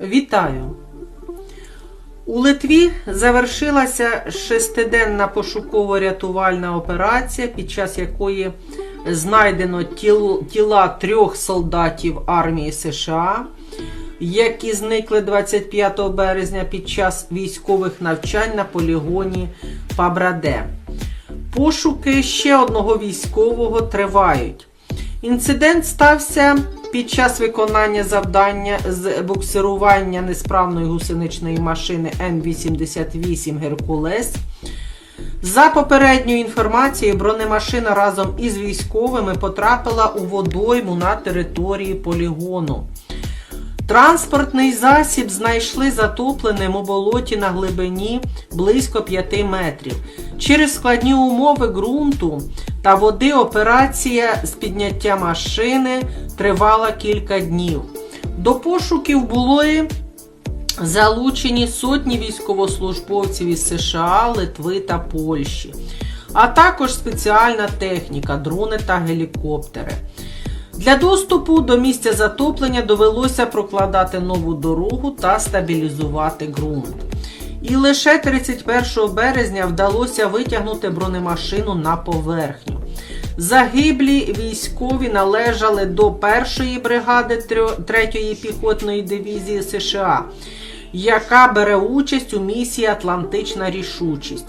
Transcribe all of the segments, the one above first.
Вітаю! У Литві завершилася шестиденна пошуково-рятувальна операція, під час якої знайдено тіл- тіла трьох солдатів армії США, які зникли 25 березня під час військових навчань на полігоні Пабраде. Пошуки ще одного військового тривають. Інцидент стався під час виконання завдання з буксирування несправної гусеничної машини М88 Геркулес. За попередньою інформацією, бронемашина разом із військовими потрапила у водойму на території полігону. Транспортний засіб знайшли затопленим у болоті на глибині близько 5 метрів. Через складні умови ґрунту та води операція з підняття машини тривала кілька днів. До пошуків були залучені сотні військовослужбовців із США, Литви та Польщі, а також спеціальна техніка, дрони та гелікоптери. Для доступу до місця затоплення довелося прокладати нову дорогу та стабілізувати ґрунт. І лише 31 березня вдалося витягнути бронемашину на поверхню. Загиблі військові належали до першої бригади 3-ї піхотної дивізії США, яка бере участь у місії Атлантична рішучість.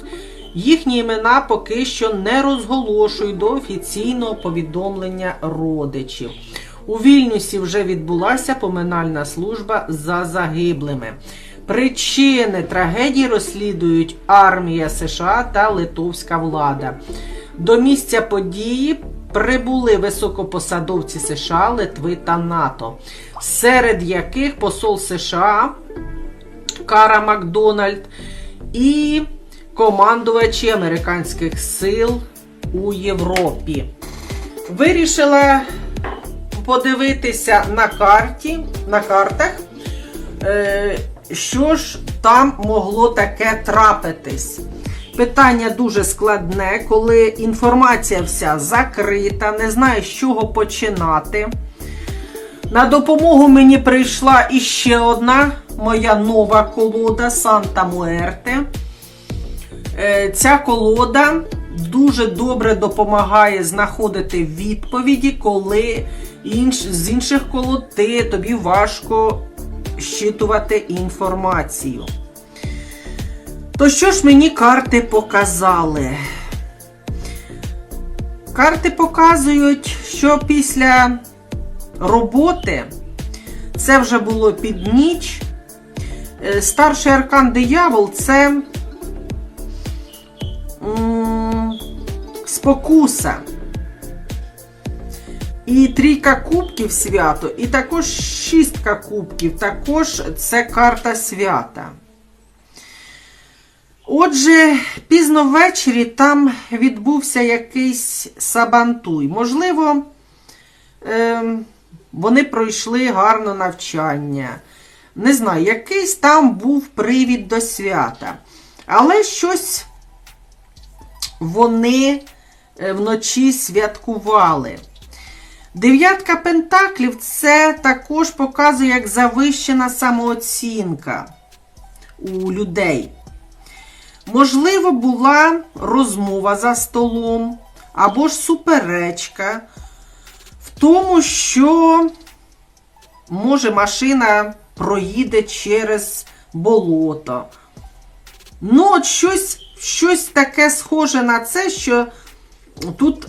Їхні імена поки що не розголошують до офіційного повідомлення родичів. У Вільнюсі вже відбулася поминальна служба за загиблими. Причини трагедії розслідують армія США та литовська влада. До місця події прибули високопосадовці США, Литви та НАТО, серед яких посол США Кара Макдональд і командувачі американських сил у Європі. Вирішила подивитися на карті, на картах, е, що ж там могло таке трапитись. Питання дуже складне, коли інформація вся закрита, не знаю, з чого починати. На допомогу мені прийшла іще одна моя нова колода Санта Муерте. Е, Ця колода дуже добре допомагає знаходити відповіді, коли інш, з інших колод ти, тобі важко щитувати інформацію. То що ж мені карти показали? Карти показують, що після роботи, це вже було під ніч, е, старший аркан диявол це спокуса. І трійка кубків свято, і також шістка кубків, також це карта свята. Отже, пізно ввечері там відбувся якийсь сабантуй. Можливо, ем, вони пройшли гарно навчання. Не знаю, якийсь там був привід до свята. Але щось вони е, вночі святкували. Дев'ятка пентаклів це також показує як завищена самооцінка у людей. Можливо, була розмова за столом або ж суперечка в тому, що може машина проїде через болото. Ну, от щось, щось таке схоже на це, що тут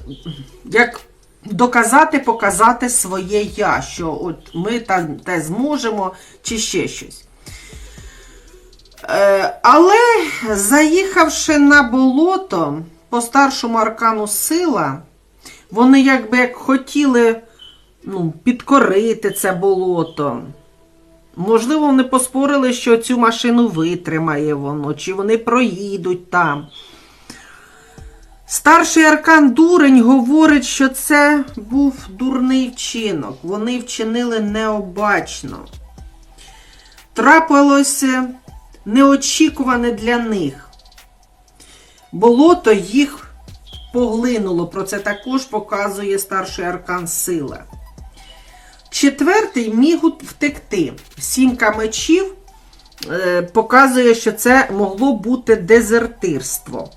як доказати, показати своє я, що от ми та, те зможемо, чи ще щось. Е, але заїхавши на болото по старшому аркану сила, вони якби як хотіли ну, підкорити це болото. Можливо, вони поспорили, що цю машину витримає воно, чи вони проїдуть там. Старший аркан дурень говорить, що це був дурний вчинок. Вони вчинили необачно. Трапилося неочікуване для них. Болото їх поглинуло. Про це також показує старший аркан сила. Четвертий міг втекти. Сімка мечів е, показує, що це могло бути дезертирство.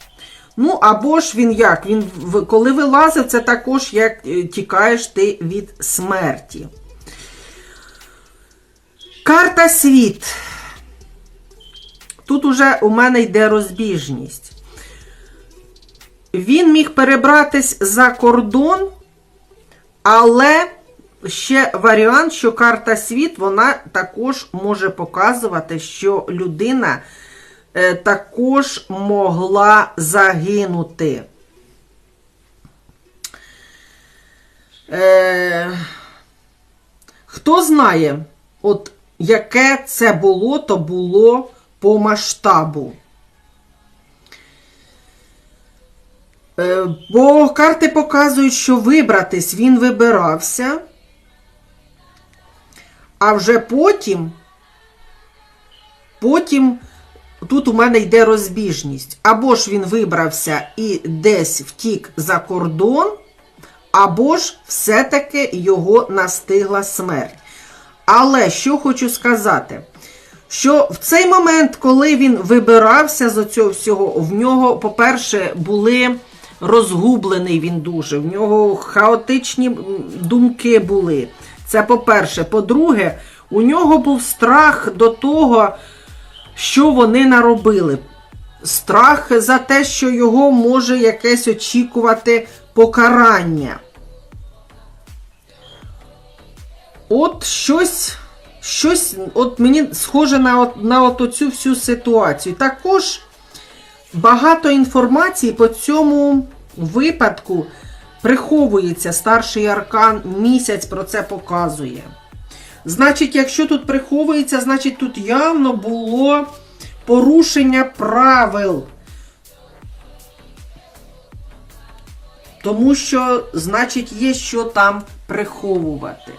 Ну, або ж він як? Він, коли вилазив, це також як е, тікаєш ти від смерті. Карта світ. Тут уже у мене йде розбіжність. Він міг перебратись за кордон, але ще варіант, що карта світ, вона також може показувати, що людина е, також могла загинути. Е, хто знає, от яке це болото було по масштабу? Е, Бо карти показують, що вибратись він вибирався, а вже потім, потім тут у мене йде розбіжність. Або ж він вибрався і десь втік за кордон, або ж все-таки його настигла смерть. Але що хочу сказати, що в цей момент, коли він вибирався з цього всього, в нього, по-перше, були розгублений він дуже, в нього хаотичні думки були. Це по-перше. По-друге, у нього був страх до того, що вони наробили. Страх за те, що його може якесь очікувати покарання. От щось, щось от мені схоже на, на от оцю всю ситуацію. Також багато інформації по цьому випадку приховується. Старший аркан місяць про це показує. Значить, якщо тут приховується, значить тут явно було порушення правил. Тому що, значить, є що там приховувати.